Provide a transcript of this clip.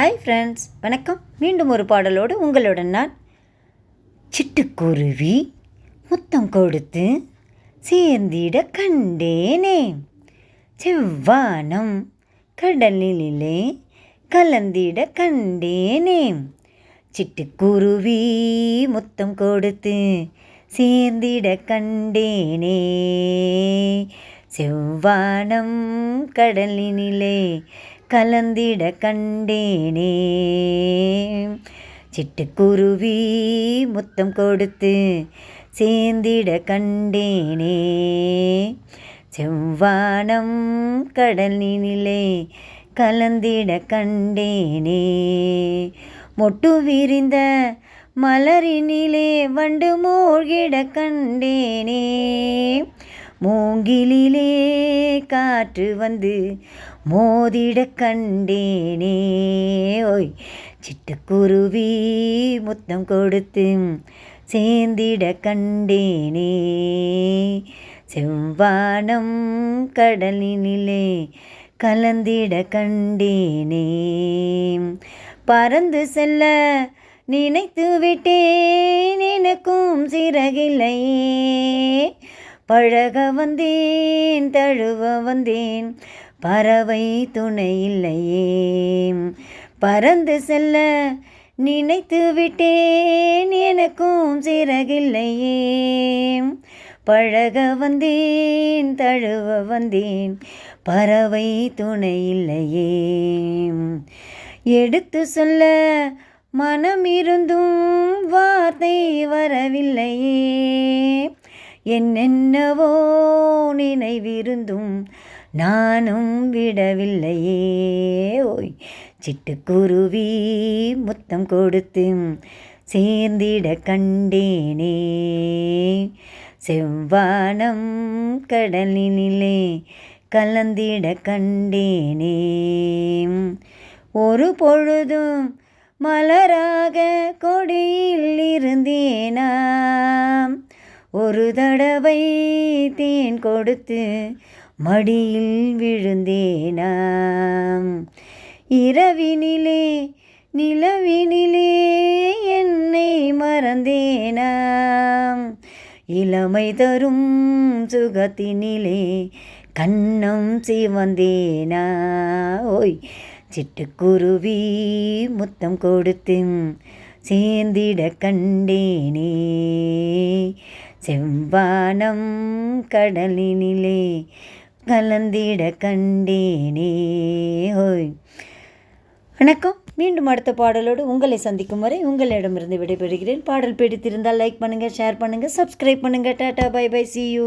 Hi friends வணக்கம். மீண்டும் ஒரு பாடலோடு உங்களுடன் நான் சிட்டுக்குருவி முத்தம் கொடுத்து சேர்ந்திட கண்டேனே. செவ்வானம் கடலிலே கலந்திட கண்டேனே. சிட்டுக்குருவி முத்தம் கொடுத்து சேர்ந்திட கண்டேனே. செவ்வானம் கடலினிலே கலந்திட கண்டேனே. சிட்டுக்குருவி முத்தம் கொடுத்து சேர்ந்திட கண்டேனே. செவ்வானம் கடலினிலே கலந்திட கண்டேனே. மொட்டு விரிந்த மலரினிலே வண்டு மூழ்கிட கண்டேனே. மூங்கிலே காற்று வந்து மோதிட கண்டேனே. ஓய் சிட்டுக்குருவி முத்தம் கொடுத்து சேர்ந்திட கண்டேனே. செவ்வானம் கடலினிலே கலந்திட கண்டேனே. பறந்து செல்ல நினைத்து விட்டேன் எனக்கும் சிறகில்லை பழக வந்தேன் தழுவ வந்தேன் பறவை துணை இல்லையே. பறந்து செல்ல நினைத்து விட்டேன் எனக்கும் சிறகில்லையே. பழக வந்தேன் தழுவ வந்தேன் பறவை துணை இல்லையே. எடுத்து சொல்ல மனம் இருந்தும் வார்த்தை வரவில்லையே. என்னென்னவோ நினைவிருந்தும் நானும் விடவில்லையே ஓய். சிட்டுக்குருவி முத்தம் கொடுத்து சேர்ந்திட கண்டேனே. செவ்வானம் கடலினிலே கலந்திட கண்டேனே. ஒரு பொழுதும் மலராக கொடியில் இருந்தேனாம் ஒரு தடவை தேன் கொடுத்து மடியில் விழுந்தேனாம் இரவினிலே நிலவினிலே என்னை மறந்தேனாம் இளமை தரும் சுகத்தினிலே கண்ணம் சிவந்தேனா? ஓய் சிட்டுக்குருவி முத்தம் கொடுத்து சேர்ந்திட கண்டேனே. செவ்வானம் கடலினிலே கலந்திட கண்டேனே. ஹோய். வணக்கம். மீண்டும் அடுத்த பாடலோடு உங்களை சந்திக்கும் வரை உங்களிடமிருந்து விடைபெறுகிறேன். பாடல் பிடித்திருந்தால் லைக் பண்ணுங்கள் ஷேர் பண்ணுங்கள் சப்ஸ்கிரைப் பண்ணுங்கள் tata bye bye see you